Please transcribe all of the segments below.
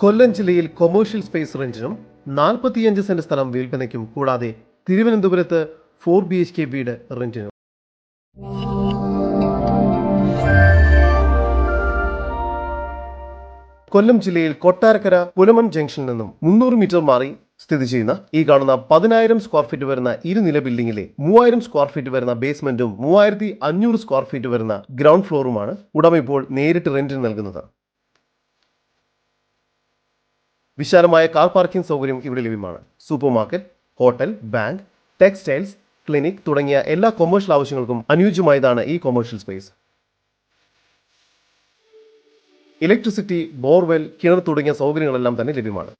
കൊല്ലം ജില്ലയിൽ commercial space റെന്റിനും നാൽപ്പത്തിയഞ്ച് saint സ്ഥലം വിൽപ്പനയ്ക്കും കൂടാതെ തിരുവനന്തപുരത്ത് ഫോർ ബി എച്ച് കെ വീട് റെന്റിനും കൊല്ലം ജില്ലയിൽ കൊട്ടാരക്കര പുലമൺ ജംഗ്ഷനിൽ നിന്നും മുന്നൂറ് മീറ്റർ മാറി സ്ഥിതി ചെയ്യുന്ന ഈ കാണുന്ന പതിനായിരം സ്ക്വയർ ഫീറ്റ് വരുന്ന ഇരുനില ബിൽഡിംഗിലെ മൂവായിരം സ്ക്വയർ ഫീറ്റ് വരുന്ന ബേസ്മെന്റും മൂവായിരത്തി അഞ്ഞൂറ് സ്ക്വയർ ഫീറ്റ് വരുന്ന ഗ്രൗണ്ട് ഫ്ലോറുമാണ് ഉടമ ഇപ്പോൾ നേരിട്ട് റെന്റിന് നൽകുന്നത്. വിശാലമായ കാർ പാർക്കിംഗ് സൗകര്യം ഇവിടെ ലഭ്യമാണ്. Supermarket hotel bank textiles clinic തുടങ്ങിയ എല്ലാ കൊമേഴ്ഷ്യൽ ആവശ്യങ്ങൾക്കും അനുയോജ്യമായതാണ് ഈ കൊമേഴ്ഷ്യൽ സ്പേസ് ഇലക്ട്രിസിറ്റി ബോർവെൽ കിണർ തുടങ്ങിയ സൗകര്യങ്ങളെല്ലാം തന്നെ ലഭ്യമാണ്.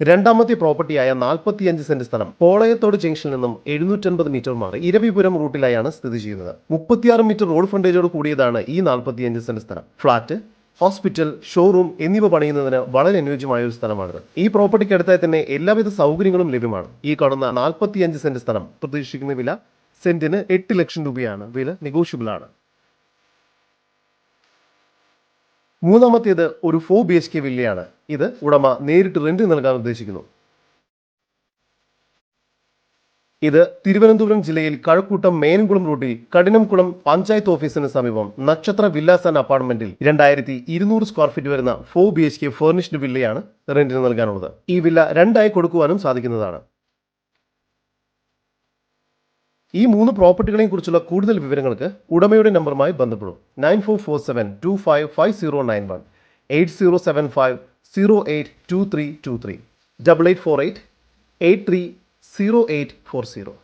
രണ്ടാമത്തെ പ്രോപ്പർട്ടിയായ നാൽപ്പത്തിയഞ്ച് സെന്റ് സ്ഥലം പോളയത്തോട് ജംഗ്ഷനിൽ നിന്നും എഴുന്നൂറ്റൻപത് മീറ്റർ മാറി ഇരവിപുരം റൂട്ടിലായാണ് സ്ഥിതി ചെയ്യുന്നത്. മുപ്പത്തിയാറ് മീറ്റർ റോഡ് ഫ്രണ്ടേജോട് കൂടിയതാണ് ഈ നാൽപ്പത്തിയഞ്ച് സെന്റ് സ്ഥലം. ഫ്ളാറ്റ് ഹോസ്പിറ്റൽ ഷോറൂം എന്നിവ പണിയുന്നതിന് വളരെ അനുയോജ്യമായ ഒരു സ്ഥലമാണിത്. ഈ പ്രോപ്പർട്ടിക്ക് അടുത്തായി തന്നെ എല്ലാവിധ സൗകര്യങ്ങളും ലഭ്യമാണ്. ഈ കാണുന്ന നാൽപ്പത്തിയഞ്ച് സെന്റ് സ്ഥലം പ്രതീക്ഷിക്കുന്ന വില സെന്റിന് എട്ട് ലക്ഷം രൂപയാണ്. വില നെഗോഷ്യബിൾ ആണ്. മൂന്നാമത്തേത് ഒരു ഫോർ ബി എച്ച് കെ വില്ലയാണ്. ഇത് ഉടമ നേരിട്ട് റെന്റ് നൽകാൻ ഉദ്ദേശിക്കുന്നു. ഇത് തിരുവനന്തപുരം ജില്ലയിൽ കഴക്കൂട്ടം മേനംകുളം റോഡിൽ കഠിനംകുളം പഞ്ചായത്ത് ഓഫീസിന് സമീപം നക്ഷത്ര വില്ലാസ് ആൻഡ് അപ്പാർട്ട്മെന്റിൽ രണ്ടായിരത്തി ഇരുന്നൂറ് സ്ക്വയർ ഫീറ്റ് വരുന്ന four B H K furnished വില്ലയാണ് റെന്റിന് നൽകാനുള്ളത്. ഈ വില്ല രണ്ടായി കൊടുക്കുവാനും സാധിക്കുന്നതാണ്. ഈ മൂന്ന് പ്രോപ്പർട്ടികളെയും കുറിച്ചുള്ള കൂടുതൽ വിവരങ്ങൾക്ക് ഉടമയുടെ നമ്പറുമായി ബന്ധപ്പെടും. Nine four four seven two five five zero nine one eight zero seven five zero eight two three two three double eight four eight eight three zero eight four zero